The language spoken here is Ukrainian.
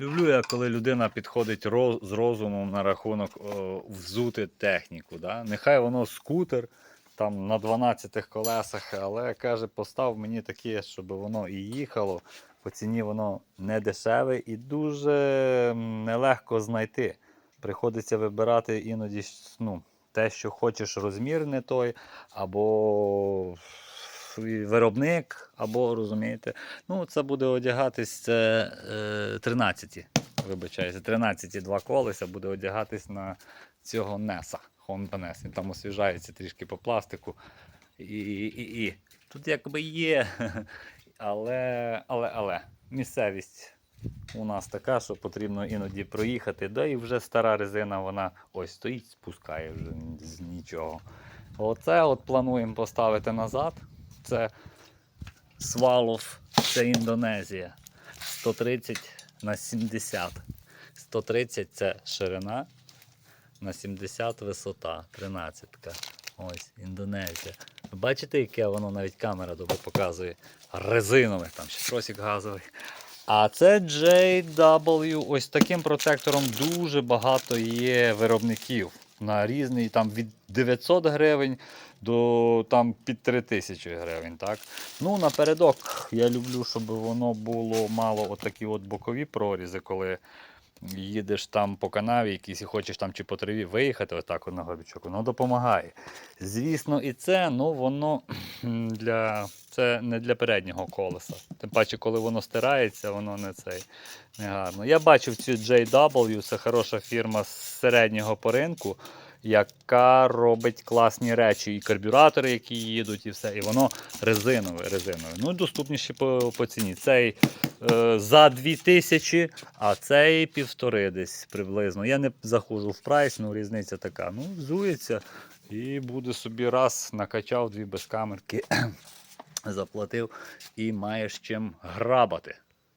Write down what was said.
Люблю я, коли людина підходить роз, з розумом на рахунок о, взути техніку. Да? Нехай воно скутер там на 12 колесах, але каже, постав мені таке, щоб воно і їхало. По ціні воно не дешеве і дуже нелегко знайти. Приходиться вибирати іноді ну, те, що хочеш, розмір не той, або виробник, або розумієте. Ну, це буде одягатись це е, 13, вибачаюся, 13 два колеса буде одягатись на цього Неса. Honda NES. Він там освіжається трішки по пластику. І, і, і. Тут якби є. Але, але, але, місцевість у нас така, що потрібно іноді проїхати. Да і вже стара резина, вона ось стоїть, спускає вже з нічого. Оце от плануємо поставити назад. Це Свалов, це Індонезія. 130 на 70. 130 це ширина, на 70 висота, 13. Ось, Індонезія. Бачите, яке воно навіть камера добре показує. Резинове, там ще тросик газовий. А це JW. Ось таким протектором дуже багато є виробників на різний, там від 900 гривень до там під 3000 гривень. Так? Ну, напередок я люблю, щоб воно було мало отакі от бокові прорізи, коли їдеш там по канаві якійсь і хочеш там чи по траві виїхати, отак от на горбічок, воно допомагає. Звісно, і це, ну воно для, це не для переднього колеса. Тим паче, коли воно стирається, воно не цей не гарно. Я бачив цю JW, це хороша фірма з середнього по ринку, яка робить класні речі. І карбюратори, які їдуть, і все. І воно резинове, резинове. Ну, доступніші по, по ціні. Цей е, за 2000, а цей півтори десь приблизно. Я не заходжу в прайс, ну різниця така. Ну, взується і буде собі раз накачав дві безкамерки, заплатив і маєш чим грабати.